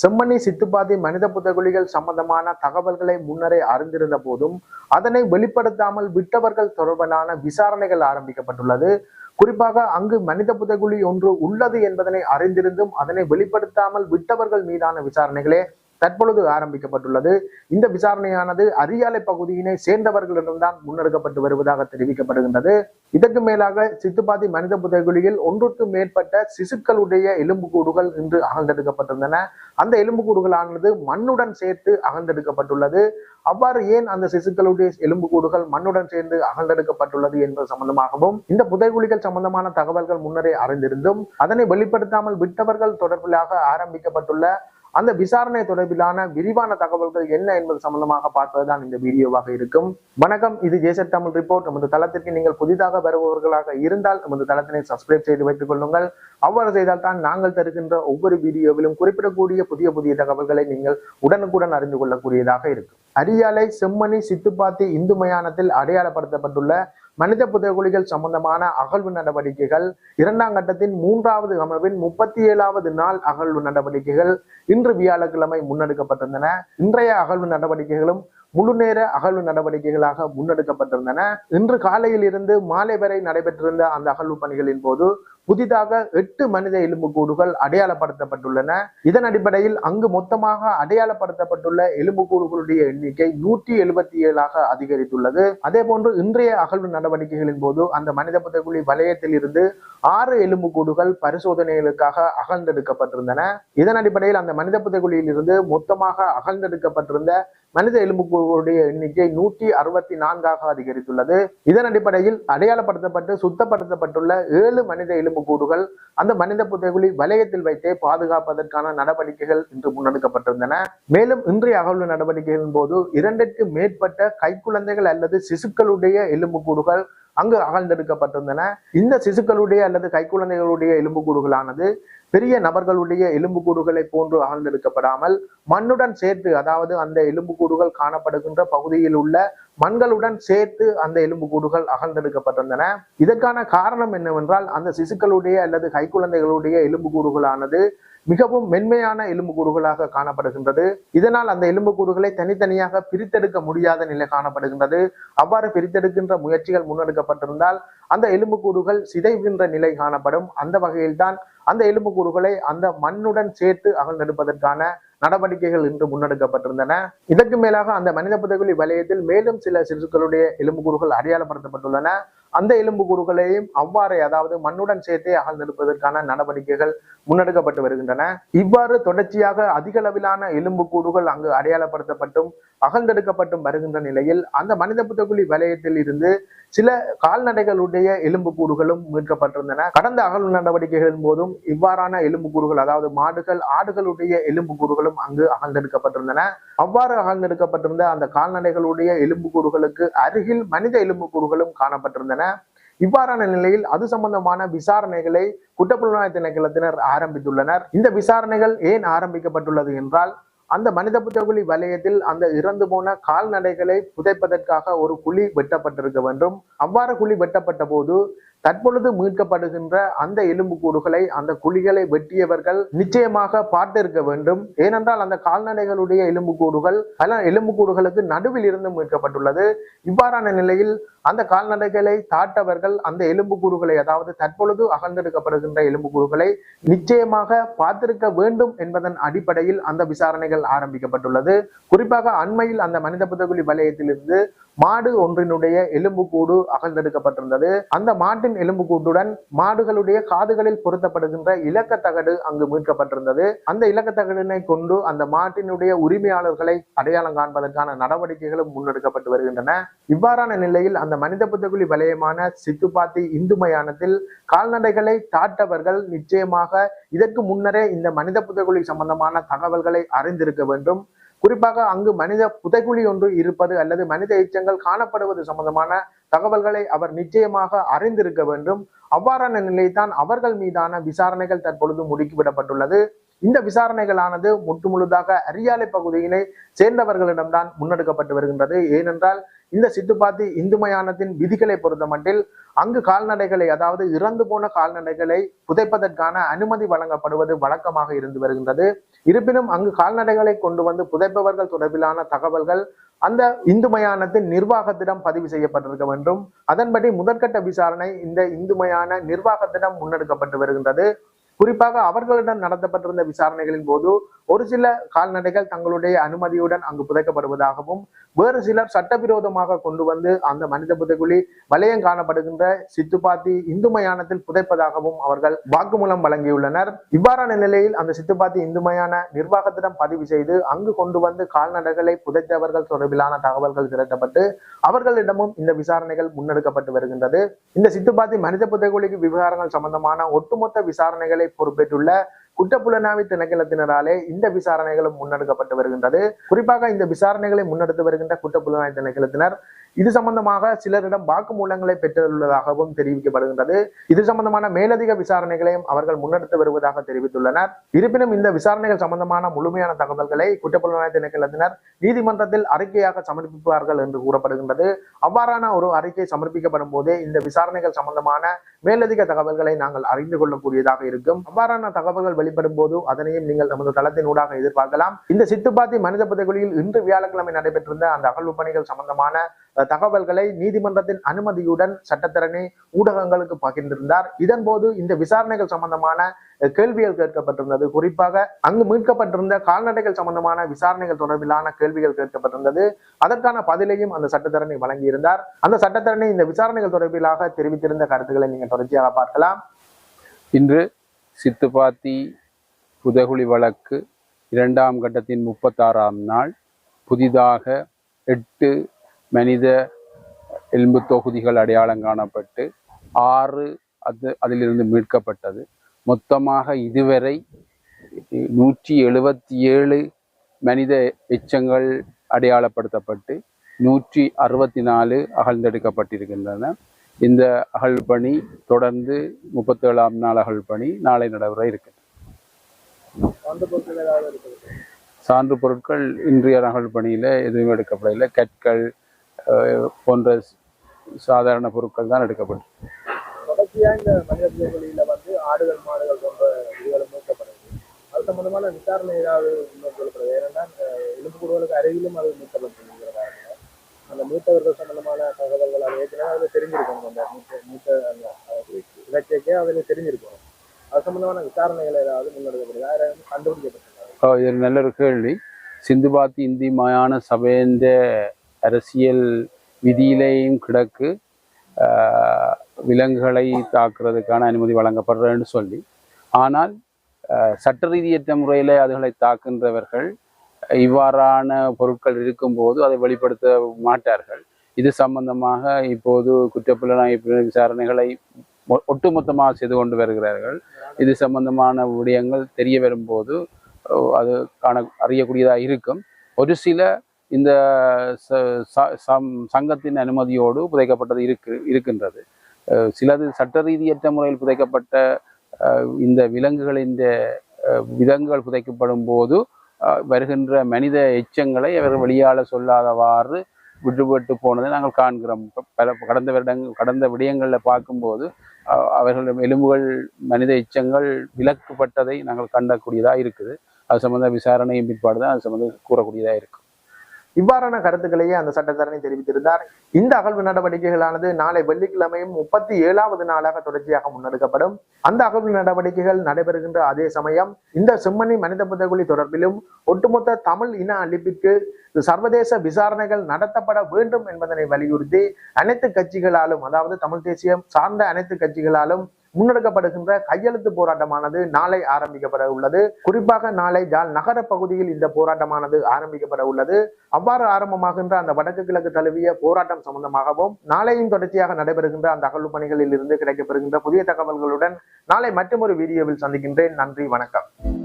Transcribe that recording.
செம்மணி சித்துப்பாதி மனித புதகுலிகள் சம்பந்தமான தகவல்களை முன்னரே அறிந்திருந்த போதும் அதனை வெளிப்படுத்தாமல் விட்டவர்கள் தொடர்பான விசாரணைகள் ஆரம்பிக்கப்பட்டுள்ளது. குறிப்பாக அங்கு மனித புதகுலி ஒன்று உள்ளது என்பதனை அறிந்திருந்தும் அதனை வெளிப்படுத்தாமல் விட்டவர்கள் மீதான விசாரணைகளே தற்பொழுது ஆரம்பிக்கப்பட்டுள்ளது. இந்த விசாரணையானது அரியாலை பகுதியினை சேர்ந்தவர்களிடம்தான் முன்னெடுக்கப்பட்டு வருவதாக தெரிவிக்கப்படுகின்றது. இதற்கு மேலாக சித்துப்பாத்தி மனித புதைகுழியில் ஒன்றுக்கும் மேற்பட்ட சிசுக்களுடைய எலும்புக்கூடுகள் இன்று அகழ்ந்தெடுக்கப்பட்டிருந்தன. அந்த எலும்புக்கூடுகளானது மண்ணுடன் சேர்த்து அகழ்ந்தெடுக்கப்பட்டுள்ளது. அவ்வாறு ஏன் அந்த சிசுக்களுடைய எலும்புக்கூடுகள் மண்ணுடன் சேர்ந்து அகழ்ந்தெடுக்கப்பட்டுள்ளது என்பது சம்பந்தமாகவும் இந்த புதைகுழிகள் சம்பந்தமான தகவல்கள் முன்னரே அறிந்திருந்தும் அதனை வெளிப்படுத்தாமல் விட்டவர்கள் தொடர்பிலாக ஆரம்பிக்கப்பட்டுள்ள அந்த விசாரணை தொடர்பிலான விரிவான தகவல்கள் என்ன என்பது சம்பந்தமாக பார்ப்பதுதான் இந்த வீடியோவாக இருக்கும். வணக்கம் இது ஜேசட் தமிழ் ரிப்போர்ட். நமது தளத்திற்கு நீங்கள் புதிதாக வருபவர்களாக இருந்தால் நமது தளத்தினை சப்ஸ்கிரைப் செய்து வைத்துக் கொள்ளுங்கள். அவ்வாறு செய்தால் தான் நாங்கள் தருகின்ற ஒவ்வொரு வீடியோவிலும் குறிப்பிடக்கூடிய புதிய புதிய தகவல்களை நீங்கள் உடனுக்குடன் அறிந்து கொள்ளக்கூடியதாக இருக்கும். அரியாலை செம்மணி சித்துப்பாத்தி இந்து மயானத்தில் அடையாளப்படுத்தப்பட்டுள்ள மனித புதைகுழிகள் சம்பந்தமான அகழ்வு நடவடிக்கைகள் இரண்டாம் கட்டத்தின் மூன்றாவது அமர்வின் முப்பத்தி ஏழாவது நாள் அகழ்வு நடவடிக்கைகள் இன்று வியாழக்கிழமை முன்னெடுக்கப்பட்டிருந்தன. இன்றைய அகழ்வு நடவடிக்கைகளும் முழு நேர அகழ்வு நடவடிக்கைகளாக முன்னெடுக்கப்பட்டிருந்தன. இன்று காலையில் இருந்து மாலை வரை நடைபெற்றிருந்த அந்த அகழ்வு பணிகளின் போது புதிதாக எட்டு மனித எலும்புக்கூடுகள் அடையாளப்படுத்தப்பட்டுள்ளன. இதன் அடிப்படையில் அங்கு மொத்தமாக அடையாளப்படுத்தப்பட்டுள்ள எலும்புக்கூடுகளுடைய எண்ணிக்கை நூற்றி எழுபத்தி ஏழாக அதிகரித்துள்ளது. அதே போன்று இன்றைய அகழ்வு நடவடிக்கைகளின் போது அந்த மனித புதைக்குழி வலயத்தில் இருந்து ஆறு எலும்புக்கூடுகள் பரிசோதனைகளுக்காக அகழ்ந்தெடுக்கப்பட்டிருந்தன. இதன் அடிப்படையில் அந்த மனித புதைக்குழியில் இருந்து மொத்தமாக அகழ்ந்தெடுக்கப்பட்டிருந்த மனித எலும்புக்கூடுகளுடைய எண்ணிக்கை நூற்றி அறுபத்தி நான்காக அதிகரித்துள்ளது. இதன் அடிப்படையில் அடையாளப்படுத்தப்பட்டு சுத்தப்படுத்தப்பட்டுள்ள ஏழு மனித எலும்புக்கூடுகள் அந்த மனித புதைகுழி வலயத்தில் வைத்தே பாதுகாப்பதற்கான நடவடிக்கைகள் இன்று முன்னெடுக்கப்பட்டிருந்தன. மேலும் இன்றைய அகழ்வு நடவடிக்கைகளின் போது இரண்டிற்கு மேற்பட்ட கைக்குழந்தைகள் அல்லது சிசுக்களுடைய எலும்புக்கூடுகள் அங்கு அகழ்ந்தெடுக்கப்பட்டிருந்தன. இந்த சிசுக்களுடைய அல்லது கைக்குழந்தைகளுடைய எலும்புக்கூடுகளானது பெரிய நபர்களுடைய எலும்புக்கூடுகளை போன்று அகழ்ந்தெடுக்கப்படாமல் மண்ணுடன் சேர்த்து அதாவது அந்த எலும்புக்கூடுகள் காணப்படுகின்ற பகுதியில் உள்ள மண்களுடன் சேர்த்து அந்த எலும்புக்கூடுகள் அகழ்ந்தெடுக்கப்பட்டிருந்தன இதற்கான காரணம் என்னவென்றால் அந்த சிசுக்களுடைய அல்லது கைக்குழந்தைகளுடைய எலும்புக்கூடுகளானது மிகவும் மென்மையான எலும்புக்கூடுகளாக காணப்படுகின்றது. இதனால் அந்த எலும்புக்கூடுகளை தனித்தனியாக பிரித்தெடுக்க முடியாத நிலை காணப்படுகின்றது. அவ்வாறு பிரித்தெடுக்கின்ற முயற்சிகள் முன்னெடுக்கப்பட்டிருந்தால் அந்த எலும்புக்கூடுகள் சிதைகின்ற நிலை காணப்படும். அந்த வகையில்தான் அந்த எலும்புக்கூறுகளை அந்த மண்ணுடன் சேர்த்து அகழ்ந்தெடுப்பதற்கான நடவடிக்கைகள் இன்று முன்னெடுக்கப்பட்டிருந்தன. இதற்கு மேலாக அந்த மனித புதைகுழி வலயத்தில் மேலும் சில சிசுக்களுடைய எலும்புக்கூறுகள் அடையாளப்படுத்தப்பட்டுள்ளன. அந்த எலும்புக்கூடுகளையும் அவ்வாறே அதாவது மண்ணுடன் சேர்த்தே அகழ்ந்தெடுப்பதற்கான நடவடிக்கைகள் முன்னெடுக்கப்பட்டு வருகின்றன. இவ்வாறு தொடர்ச்சியாக அதிக அளவிலான எலும்புக்கூடுகள் அங்கு அடையாளப்படுத்தப்பட்டும் அகழ்ந்தெடுக்கப்பட்டும் வருகின்ற நிலையில் அந்த மனித புத்தகுழி வலயத்தில் இருந்து சில கால்நடைகளுடைய எலும்புக்கூறுகளும் மீட்கப்பட்டிருந்தன. கடந்த அகழ்வு நடவடிக்கைகளின் போதும் இவ்வாறான எலும்புக்கூறுகள் அதாவது மாடுகள் ஆடுகளுடைய எலும்புக்கூறுகளும் அங்கு அகழ்ந்தெடுக்கப்பட்டிருந்தன அவ்வாறு அகழ்ந்தெடுக்கப்பட்டிருந்த அந்த கால்நடைகளுடைய எலும்புக்கூறுகளுக்கு அருகில் மனித எலும்புக்கூறுகளும் காணப்பட்டிருந்தன. இவ்வாறான நிலையில் அது சம்பந்தமான விசாரணைகளை குற்றப்புலனாய்வு திணைக்களத்தினர் ஆரம்பித்துள்ளனர். இந்த விசாரணைகள் ஏன் ஆரம்பிக்கப்பட்டுள்ளது என்றால் அந்த மனித புத்தகுழி வலயத்தில் அந்த இறந்து போன கால்நடைகளை புதைப்பதற்காக ஒரு குழி வெட்டப்பட்டிருக்க வேண்டும். அவ்வாறு குழி வெட்டப்பட்ட போது தற்பொழுது மீட்கப்படுகின்ற அந்த எலும்புக்கூடுகளை அந்த குழிகளை வெட்டியவர்கள் நிச்சயமாக பார்த்திருக்க வேண்டும். ஏனென்றால் அந்த கால்நடைகளுடைய எலும்புக்கூடுகள் பல எலும்புக்கூடுகளுக்கு நடுவில் இருந்து மீட்கப்பட்டுள்ளது. இவ்வாறான நிலையில் அந்த கால்நடைகளை தாட்டவர்கள் அந்த எலும்புக்கூடுகளை அதாவது தற்பொழுது அகழ்ந்தெடுக்கப்படுகின்ற எலும்புக்கூடுகளை நிச்சயமாக பார்த்திருக்க வேண்டும் என்பதன் அடிப்படையில் அந்த விசாரணைகள் ஆரம்பிக்கப்பட்டுள்ளது. குறிப்பாக அண்மையில் அந்த மனித புதகுலி வலயத்திலிருந்து மாடு ஒன்றினுடைய எலும்புக்கூடு அகழ்ந்தெடுக்கப்பட்டிருந்தது. அந்த மாட்டின் எலும்புக்கூட்டுடன் மாடுகளுடைய காதுகளில் பொருத்தப்படுகின்ற இலக்கத்தகடு அங்கு மீட்கப்பட்டிருந்தது. அந்த இலக்கத்தகடினை கொண்டு அந்த மாட்டினுடைய உரிமையாளர்களை அடையாளம் காண்பதற்கான நடவடிக்கைகளும் முன்னெடுக்கப்பட்டு வருகின்றன. இவ்வாறான நிலையில் அந்த மனித புத்தகுலி வலயமான சித்துப்பாத்தி இந்து மயானத்தில் கால்நடைகளை தாட்டவர்கள் நிச்சயமாக இதற்கு முன்னரே இந்த மனித புத்தகுலி சம்பந்தமான தகவல்களை அறிந்திருக்க வேண்டும். குறிப்பாக அங்கு மனித புதைக்குழி ஒன்று இருப்பது அல்லது மனித எச்சங்கள் காணப்படுவது சம்பந்தமான தகவல்களை அவர் நிச்சயமாக அறிந்திருக்க வேண்டும். அவ்வாறான நிலைதான் அவர்கள் மீதான விசாரணைகள் தற்பொழுது முடுக்கிவிடப்பட்டுள்ளது. இந்த விசாரணைகளானது முற்று முழுதாக அரியாலை பகுதியினை சேர்ந்தவர்களிடம்தான் முன்னெடுக்கப்பட்டு வருகின்றது. ஏனென்றால் இந்த சித்துப்பாத்தி இந்து மயானத்தின் விதிகளை பொறுத்த மட்டில் அங்கு கால்நடைகளை அதாவது இறந்து போன கால்நடைகளை புதைப்பதற்கான அனுமதி வழங்கப்படுவது வழக்கமாக இருந்து வருகின்றது. இருப்பினும் அங்கு கால்நடைகளை கொண்டு வந்து புதைப்பவர்கள் தொடர்பிலான தகவல்கள் அந்த இந்து மயானத்தின் நிர்வாகத்திடம் பதிவு செய்யப்பட்டிருக்க வேண்டும். அதன்படி முதற்கட்ட விசாரணை இந்த இந்து மயான நிர்வாகத்திடம் முன்னெடுக்கப்பட்டு வருகின்றது. குறிப்பாக அவர்களிடம் நடத்தப்பட்டிருந்த விசாரணைகளின் போது ஒரு சில கால்நடைகள் தங்களுடைய அனுமதியுடன் அங்கு புதைக்கப்படுவதாகவும் வேறு சிலர் சட்டவிரோதமாக கொண்டு வந்து அந்த மனித புதைக்குழி வலயம் காணப்படுகின்ற சித்துப்பாத்தி இந்து மயானத்தில் புதைப்பதாகவும் அவர்கள் வாக்குமூலம் வழங்கியுள்ளனர். இவ்வாறான நிலையில் அந்த சித்துப்பாத்தி இந்து மயான நிர்வாகத்திடம் பதிவு செய்து அங்கு கொண்டு வந்து கால்நடைகளை புதைத்தவர்கள் தொடர்பிலான தகவல்கள் திரட்டப்பட்டு அவர்களிடமும் இந்த விசாரணைகள் முன்னெடுக்கப்பட்டு வருகின்றது. இந்த சித்துப்பாத்தி மனித புதைக்குழிக்கு விவகாரங்கள் சம்பந்தமான ஒட்டுமொத்த விசாரணைகளை பொறுப்பேற்றுள்ள குற்றப்புலனாய்வு திணைக்களத்தினராலே இந்த விசாரணைகளும் முன்னெடுக்கப்பட்டு வருகின்றது. குறிப்பாக இந்த விசாரணைகளை முன்னெடுத்து வருகின்ற குற்றப்புலனாய்வு திணைக்களத்தினர் இது சம்பந்தமாக சிலரிடம் வாக்குமூலங்களை பெற்றுள்ளதாகவும் தெரிவிக்கப்படுகின்றது. இது சம்பந்தமான மேலதிக விசாரணைகளையும் அவர்கள் முன்னெடுத்து வருவதாக தெரிவித்துள்ளனர். இருப்பினும் இந்த விசாரணைகள் சம்பந்தமான முழுமையான தகவல்களை குற்றப்புலனாய்வு திணைக்களத்தினர் நீதிமன்றத்தில் அறிக்கையாக சமர்ப்பிப்பார்கள் என்று கூறப்படுகின்றது. அவ்வாறான ஒரு அறிக்கை சமர்ப்பிக்கப்படும் போது இந்த விசாரணைகள் சம்பந்தமான மேலதிக தகவல்களை நாங்கள் அறிந்து கொள்ளக்கூடியதாக இருக்கும். அவ்வாறான தகவல்கள் வெளிப்படும் போது அதனையும் நீங்கள் நமது தளத்தினூடாக எதிர்பார்க்கலாம். இந்த சித்துப்பாத்தி மனித புதைகுழியில் இன்று வியாழக்கிழமை நடைபெற்றிருந்த அந்த அகழ்வு பணிகள் சம்பந்தமான தகவல்களை நீதிமன்றத்தின் அனுமதியுடன் சட்டத்திறனை ஊடகங்களுக்கு பகிர்ந்திருந்தார். இதன் போது இந்த விசாரணைகள் சம்பந்தமான கேள்விகள் கேட்கப்பட்டிருந்தது. குறிப்பாக அங்கு மீட்கப்பட்டிருந்த கால்நடைகள் சம்பந்தமான விசாரணைகள் தொடர்பிலான கேள்விகள் கேட்கப்பட்டிருந்தது. அதற்கான பதிலையும் அந்த சட்டத்தரணி வழங்கியிருந்தார். அந்த சட்டத்தரணி இந்த விசாரணைகள் தொடர்பிலாக தெரிவித்திருந்த கருத்துக்களை நீங்கள் தொடர்ச்சியாக பார்க்கலாம். இன்று சித்துப்பாத்தி புதகுழி வழக்கு இரண்டாம் கட்டத்தின் முப்பத்தாறாம் நாள் புதிதாக எட்டு மனித எலும்பு தொகுதிகள் அடையாளம் காணப்பட்டு ஆறு அது அதிலிருந்து மீட்கப்பட்டது. மொத்தமாக இதுவரை நூற்றி எழுபத்தி ஏழு மனித எச்சங்கள் அடையாளப்படுத்தப்பட்டு நூற்றி அறுபத்தி நாலு அகழ்ந்தெடுக்கப்பட்டிருக்கின்றன. இந்த அகழ் பணி தொடர்ந்து முப்பத்தேழாம் நாள் அகழ் பணி நாளை நடைபெற இருக்கின்றன சான்று பொருட்கள் இன்றைய அகழ் பணியில் எதுவும் எடுக்கப்படவில்லை. கற்கள் போன்ற சாதாரண பொருட்கள் தான் எடுக்கப்பட்டு. தொடர்ச்சியா இந்த மனித வந்து ஆடுகள் மாடுகள் போன்ற இதுகளும் மீட்கப்படுது. அது சம்பந்தமான விசாரணை ஏதாவது மேற்கொள்ளப்படுது ஏன்னா எலும்புக்கூடுகளுக்கு அருகிலும் அது மீட்கப்பட்டிருக்கிறதாக அந்த மீட்டவர்கள் சம்பந்தமான தகவல்கள் அது ஏற்கனவே அதில் தெரிஞ்சிருக்கணும் அந்த மீட்ட மீட்ட அந்த இலக்கியக்கே அதில் தெரிஞ்சிருக்கணும் அது சம்பந்தமான விசாரணைகள் ஏதாவது முன்னெடுக்கப்படுது? யாராவது கண்டுபிடிக்கப்பட்டிருக்காங்க இது நல்ல ஒரு கேள்வி. சிந்துபாத்தி இந்தி மயான சபைன்ற அரசியல் விதியிலேயும் கிடக்கு. விலங்குகளை தாக்குறதுக்கான அனுமதி வழங்கப்படுறேன்னு சொல்லி. ஆனால் சட்ட ரீதியற்ற முறையில் அதுகளை தாக்குகின்றவர்கள் இவ்வாறான பொருட்கள் இருக்கும்போது அதை வெளிப்படுத்த மாட்டார்கள். இது சம்பந்தமாக இப்போது குற்றப்புலனாய்வு விசாரணைகளை ஒட்டுமொத்தமாக செய்து கொண்டு வருகிறார்கள். இது சம்பந்தமான விடயங்கள் தெரிய வரும்போது அது காண அறியக்கூடியதாக இருக்கும். ஒரு சில இந்த ச- ச- சம்- சங்கத்தின் அனுமதியோடு புதைக்கப்பட்டது இருக்கு இருக்கின்றது. சிலது சட்ட ரீதியற்ற முறையில் புதைக்கப்பட்ட இந்த விலங்குகளின் விலங்குகள் புதைக்கப்படும் போது வருகின்ற மனித எச்சங்களை அவர் வெளியால சொல்லாதவாறு விட்டுவிட்டு போனதை நாங்கள் காண்கிறோம். பல கடந்த வருடங்கள் கடந்த விடயங்களில் பார்க்கும்போது அவர்கள் எலும்புகள் மனித எச்சங்கள் விலக்கப்பட்டதை நாங்கள் கண்டக்கூடியதாக இருக்குது. அது சம்மந்த விசாரணையும் பிற்பாடு தான் அது சம்மந்த கூறக்கூடியதாக இருக்கும் இவ்வாறான கருத்துக்களையே அந்த சட்டத்தரணி தெரிவித்திருந்தார். இந்த அகழ்வு நடவடிக்கைகளானது நாளை வெள்ளிக்கிழமையும் முப்பத்தி ஏழாவது நாளாக தொடர்ச்சியாக முன்னெடுக்கப்படும். அந்த அகழ்வு நடவடிக்கைகள் நடைபெறுகின்ற அதே சமயம் இந்த செம்மணி மனித புதைகுழி தொடர்பிலும் ஒட்டுமொத்த தமிழ் இன அழிப்பிற்கு சர்வதேச விசாரணைகள் நடத்தப்பட வேண்டும் என்பதனை வலியுறுத்தி அனைத்து கட்சிகளாலும் அதாவது தமிழ் தேசியம் சார்ந்த அனைத்து கட்சிகளாலும் முன்னெடுக்கப்படுகின்ற கையெழுத்து போராட்டமானது நாளை ஆரம்பிக்கப்பட உள்ளது. குறிப்பாக நாளை ஜால் நகர பகுதியில் இந்த போராட்டமானது ஆரம்பிக்கப்பட உள்ளது. அவ்வாறு ஆரம்பமாகின்ற அந்த வடக்கு கிழக்கு தழுவிய போராட்டம் சம்பந்தமாகவும் நாளையும் தொடர்ச்சியாக நடைபெறுகின்ற அந்த அகழ்வு பணிகளில் இருந்து கிடைக்கப்பெறுகின்ற புதிய தகவல்களுடன் நாளை மற்றொரு வீடியோவில் சந்திக்கின்றேன். நன்றி வணக்கம்.